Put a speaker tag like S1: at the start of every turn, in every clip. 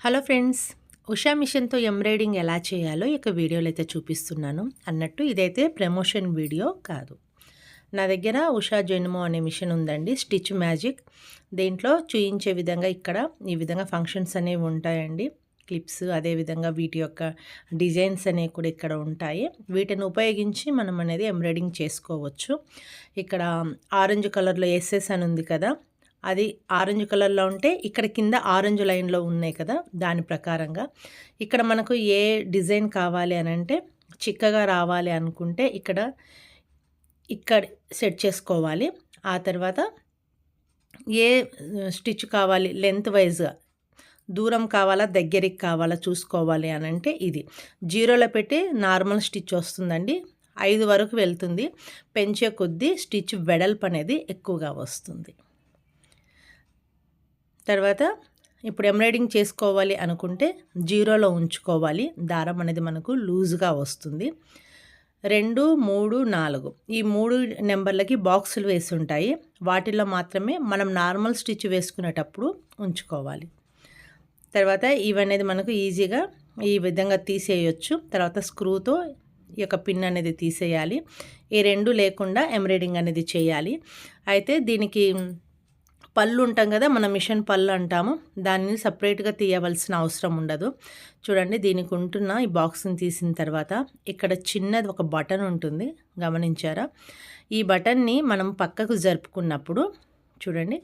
S1: Hello friends Usha మిషన్తో embroidering ఎలా చేయాలో ఇక వీడియోలో అయితే చూపిస్తున్నాను. అన్నట్టు ఇదైతే ప్రమోషన్ వీడియో కాదు. నా దగ్గర ఉషా జెన్మో అనే మిషన్ ఉందండి స్టిచ్ మ్యాజిక్. దీంట్లో చూయించే విధంగా ఇక్కడ ఈ విధంగా ఫంక్షన్స్ అనేవి ఉంటాయండి. క్లిప్స్ అదేవిధంగా వీటి యొక్క డిజైన్స్ అనేవి కూడా ఇక్కడ ఉంటాయి. వీటిని ఉపయోగించి మనం అనేది ఎంబ్రాయిడింగ్ చేసుకోవచ్చు. ఇక్కడ ఆరెంజ్ కలర్లో ఎస్ఎస్ అని ఉంది కదా అది ఆరెంజ్ కలర్లో ఉంటే ఇక్కడ కింద ఆరెంజ్ లైన్లో ఉన్నాయి కదా దాని ప్రకారంగా. ఇక్కడ మనకు ఏ డిజైన్ కావాలి అని అంటే చిక్కగా రావాలి అనుకుంటే ఇక్కడ ఇక్కడ సెట్ చేసుకోవాలి. ఆ తర్వాత ఏ స్టిచ్ కావాలి లెంత్ వైజ్గా దూరం కావాలా దగ్గరికి కావాలా చూసుకోవాలి అని అంటే ఇది. జీరోలో పెట్టి నార్మల్ స్టిచ్ వస్తుందండి. ఐదు వరకు వెళ్తుంది. పెంచే కొద్దీ స్టిచ్ వెడల్పు అనేది ఎక్కువగా వస్తుంది. తర్వాత ఇప్పుడు ఎంబ్రాయిడింగ్ చేసుకోవాలి అనుకుంటే జీరోలో ఉంచుకోవాలి. దారం అనేది మనకు లూజ్గా వస్తుంది. రెండు మూడు నాలుగు. ఈ మూడు నెంబర్లకి బాక్సులు వేసి ఉంటాయి. వాటిల్లో మాత్రమే మనం నార్మల్ స్టిచ్ వేసుకునేటప్పుడు ఉంచుకోవాలి. తర్వాత ఇవనేది మనకు ఈజీగా ఈ విధంగా తీసేయొచ్చు. తర్వాత స్క్రూతో ఈ యొక్క పిన్ అనేది తీసేయాలి. ఈ రెండు లేకుండా ఎంబ్రాయిడింగ్ అనేది చేయాలి. అయితే దీనికి పళ్ళు ఉంటాం కదా మన మిషన్ పళ్ళు అంటాము దాన్ని సపరేట్గా తీయవలసిన అవసరం ఉండదు. చూడండి దీనికి ఉంటున్న ఈ బాక్స్ని తీసిన తర్వాత ఇక్కడ చిన్నది ఒక బటన్ ఉంటుంది. గమనించారా? ఈ బటన్ని మనం పక్కకు జరుపుకున్నప్పుడు చూడండి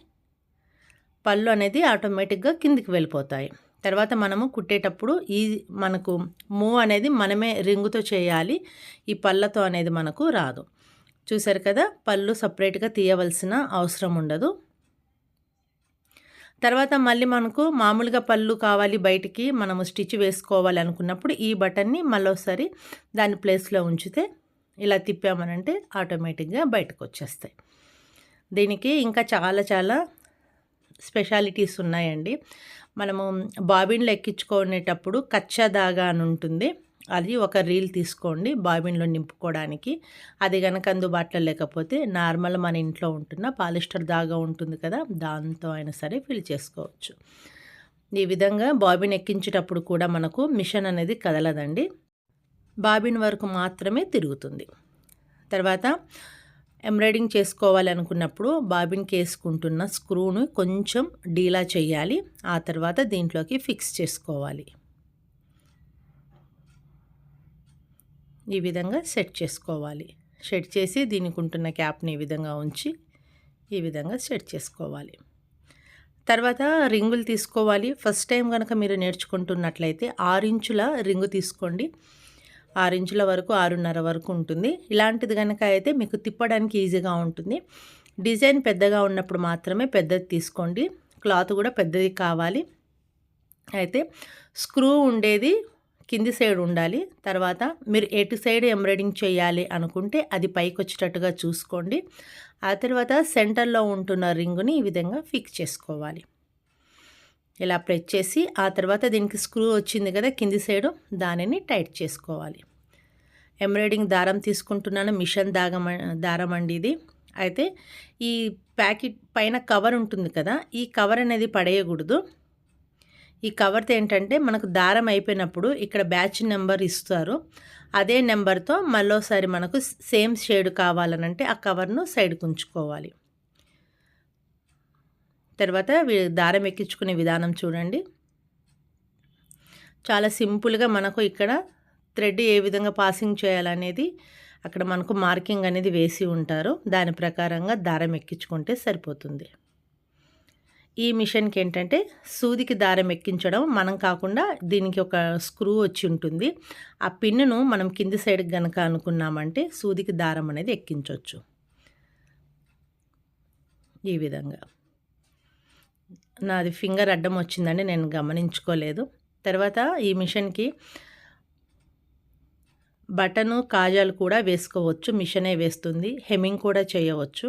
S1: పళ్ళు అనేది ఆటోమేటిక్గా కిందికి వెళ్ళిపోతాయి. తర్వాత మనము కుట్టేటప్పుడు ఈ మనకు మూవ్ అనేది మనమే రింగుతో చేయాలి. ఈ పళ్ళతో అనేది మనకు రాదు. చూసారు కదా పళ్ళు సపరేట్గా తీయవలసిన అవసరం ఉండదు. తర్వాత మళ్ళీ మనకు మామూలుగా పళ్ళు కావాలి బయటికి మనము స్టిచ్ వేసుకోవాలి అనుకున్నప్పుడు ఈ బటన్ని మళ్ళీసారి దాని ప్లేస్లో ఉంచితే ఇలా తిప్పామనంటే ఆటోమేటిక్గా బయటకు వచ్చేస్తాయి దీనికి ఇంకా చాలా చాలా స్పెషాలిటీస్ ఉన్నాయండి. మనము బాబిన్లు ఎక్కించుకునేటప్పుడు కచ్చా దాగా అని ఉంటుంది. అది ఒక రీల్ తీసుకోండి బాబిన్లో నింపుకోవడానికి. అది కనుక అందుబాటులో లేకపోతే నార్మల్ మన ఇంట్లో ఉంటున్న పాలిస్టర్ దాగా ఉంటుంది కదా దాంతో అయినా సరే ఫిల్ చేసుకోవచ్చు. ఈ విధంగా బాబిన్ ఎక్కించేటప్పుడు కూడా మనకు మిషన్ అనేది కదలదండి. బాబిన్ వరకు మాత్రమే తిరుగుతుంది. తర్వాత ఎంబ్రాయిడింగ్ చేసుకోవాలనుకున్నప్పుడు బాబిన్కి వేసుకుంటున్న స్క్రూను కొంచెం డీలా చేయాలి. ఆ తర్వాత దీంట్లోకి ఫిక్స్ చేసుకోవాలి. ఈ విధంగా సెట్ చేసుకోవాలి. సెట్ చేసి దీనికి ఉంటున్న క్యాప్ని ఈ విధంగా ఉంచి ఈ విధంగా సెట్ చేసుకోవాలి. తర్వాత రింగులు తీసుకోవాలి. ఫస్ట్ టైం కనుక మీరు నేర్చుకుంటున్నట్లయితే ఆరు ఇంచుల రింగు తీసుకోండి. ఆరు ఇంచుల వరకు ఆరున్నర వరకు ఉంటుంది. ఇలాంటిది కనుక అయితే మీకు తిప్పడానికి ఈజీగా ఉంటుంది. డిజైన్ పెద్దగా ఉన్నప్పుడు మాత్రమే పెద్దది తీసుకోండి. క్లాత్ కూడా పెద్దది కావాలి. అయితే స్క్రూ ఉండేది కింది సైడ్ ఉండాలి. తర్వాత మీరు ఎటు సైడ్ ఎంబ్రాయిడింగ్ చేయాలి అనుకుంటే అది పైకి వచ్చేటట్టుగా చూసుకోండి. ఆ తర్వాత సెంటర్లో ఉంటున్న రింగుని ఈ విధంగా ఫిక్స్ చేసుకోవాలి. ఇలా ప్రెస్ చేసి ఆ తర్వాత దీనికి స్క్రూ వచ్చింది కదా కింది సైడు దానిని టైట్ చేసుకోవాలి. ఎంబ్రాయిడింగ్ దారం తీసుకుంటున్నాను. మిషన్ దాగమ దారం అండి ఇది. అయితే ఈ ప్యాకెట్ పైన కవర్ ఉంటుంది కదా ఈ కవర్ అనేది పడేయకూడదు. ఈ కవర్తో ఏంటంటే మనకు దారం అయిపోయినప్పుడు ఇక్కడ బ్యాచ్ నెంబర్ ఇస్తారు. అదే నెంబర్తో మరోసారి మనకు సేమ్ షేడ్ కావాలనంటే ఆ కవర్ను సైడ్కి ఉంచుకోవాలి. తర్వాత దారం ఎక్కించుకునే విధానం చూడండి. చాలా సింపుల్గా మనకు ఇక్కడ థ్రెడ్ ఏ విధంగా పాసింగ్ చేయాలనేది అక్కడ మనకు మార్కింగ్ అనేది వేసి ఉంటారు. దాని ప్రకారంగా దారం ఎక్కించుకుంటే సరిపోతుంది. ఈ మిషన్కి ఏంటంటే సూదికి దారం ఎక్కించడం మనం కాకుండా దీనికి ఒక స్క్రూ వచ్చి ఉంటుంది. ఆ పిన్నును మనం కింది సైడ్కి కనుక అనుకున్నామంటే సూదికి దారం అనేది ఎక్కించవచ్చు ఈ విధంగా. నాది ఫింగర్ అడ్డం వచ్చిందని నేను గమనించుకోలేదు. తర్వాత ఈ మిషన్కి బటను కాజాలు కూడా వేసుకోవచ్చు మిషనే వేస్తుంది హెమ్మింగ్ కూడా చేయవచ్చు.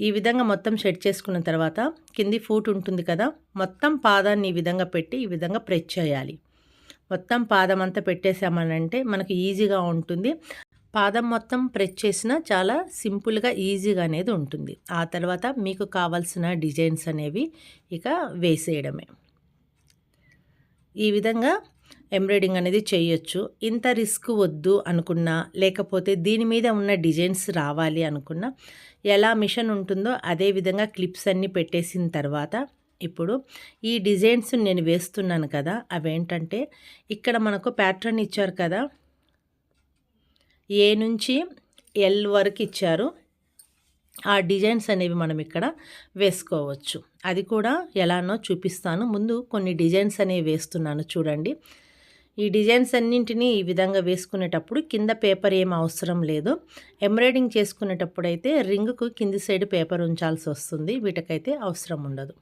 S1: ఈ విధంగా మొత్తం సెట్ చేసుకున్న తర్వాత కింది ఫూట్ ఉంటుంది కదా మొత్తం పాదాన్ని ఈ విధంగా పెట్టి ఈ విధంగా ప్రెస్ చేయాలి. మొత్తం పాదం అంతా పెట్టేసామనంటే మనకు ఈజీగా ఉంటుంది. పాదం మొత్తం ప్రెస్ చేసినా చాలా సింపుల్గా ఈజీగా అనేది ఉంటుంది. ఆ తర్వాత మీకు కావాల్సిన డిజైన్స్ అనేవి ఇక వేసేయడమే. ఈ విధంగా ఎంబ్రాయిడింగ్ అనేది చేయొచ్చు. ఇంత రిస్క్ వద్దు అనుకున్నా లేకపోతే దీని మీద ఉన్న డిజైన్స్ రావాలి అనుకున్నా ఎలా మిషన్ ఉంటుందో అదే విధంగా క్లిప్స్ అన్నీ పెట్టేసిన తర్వాత ఇప్పుడు ఈ డిజైన్స్ నేను వేస్తున్నాను కదా అవేంటంటే ఇక్కడ మనకు ప్యాటర్న్ ఇచ్చారు కదా ఏ నుంచి ఎల్ వరకు ఇచ్చారు. ఆ డిజైన్స్ అనేవి మనం ఇక్కడ వేసుకోవచ్చు. అది కూడా ఎలానో చూపిస్తాను. ముందు కొన్ని డిజైన్స్ అనేవి వేస్తున్నాను చూడండి. ఈ డిజైన్స్ అన్నింటినీ ఈ విధంగా వేసుకునేటప్పుడు కింద పేపర్ ఏం అవసరం లేదు. ఎంబ్రాయిడింగ్ చేసుకునేటప్పుడు అయితే రింగ్కు కింది సైడ్ పేపర్ ఉంచాల్సి వస్తుంది. వీటికైతే అవసరం ఉండదు.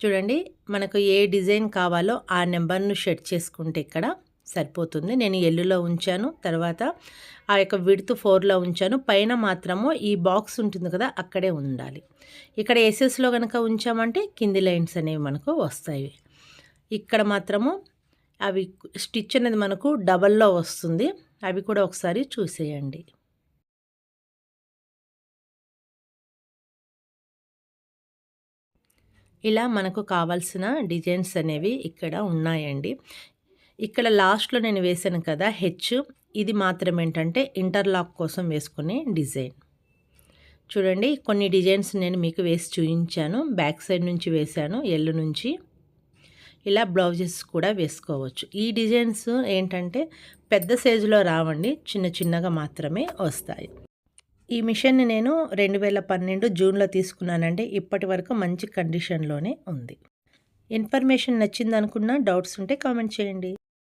S1: చూడండి మనకు ఏ డిజైన్ కావాలో ఆ నెంబర్ను షెడ్ చేసుకుంటే ఇక్కడ సరిపోతుంది. నేను ఎల్లులో ఉంచాను. తర్వాత ఆ యొక్క విడుత్ ఫోర్లో ఉంచాను. పైన మాత్రము ఈ బాక్స్ ఉంటుంది కదా అక్కడే ఉండాలి. ఇక్కడ ఎస్ఎస్లో కనుక ఉంచామంటే కింది లైన్స్ అనేవి మనకు వస్తాయి. ఇక్కడ మాత్రము అవి స్టిచ్ అనేది మనకు డబల్లో వస్తుంది. అవి కూడా ఒకసారి చూసేయండి. ఇలా మనకు కావాల్సిన డిజైన్స్ అనేవి ఇక్కడ ఉన్నాయండి. ఇక్కడ లాస్ట్లో నేను వేసాను కదా హెచ్ ఇది మాత్రం ఏంటంటే ఇంటర్లాక్ కోసం వేసుకునే డిజైన్. చూడండి కొన్ని డిజైన్స్ నేను మీకు వేసి చూపించాను. బ్యాక్ సైడ్ నుంచి వేశాను ఎల్లు నుంచి. ఇలా బ్లౌజెస్ కూడా వేసుకోవచ్చు. ఈ డిజైన్స్ ఏంటంటే పెద్ద సైజులో రావండి చిన్న చిన్నగా మాత్రమే వస్తాయి. ఈ మిషన్ని నేను రెండు వేల పన్నెండు జూన్లో తీసుకున్నానంటే ఇప్పటి వరకు మంచి కండిషన్లోనే ఉంది. ఇన్ఫర్మేషన్ నచ్చిందనుకున్న డౌట్స్ ఉంటే కామెంట్ చేయండి.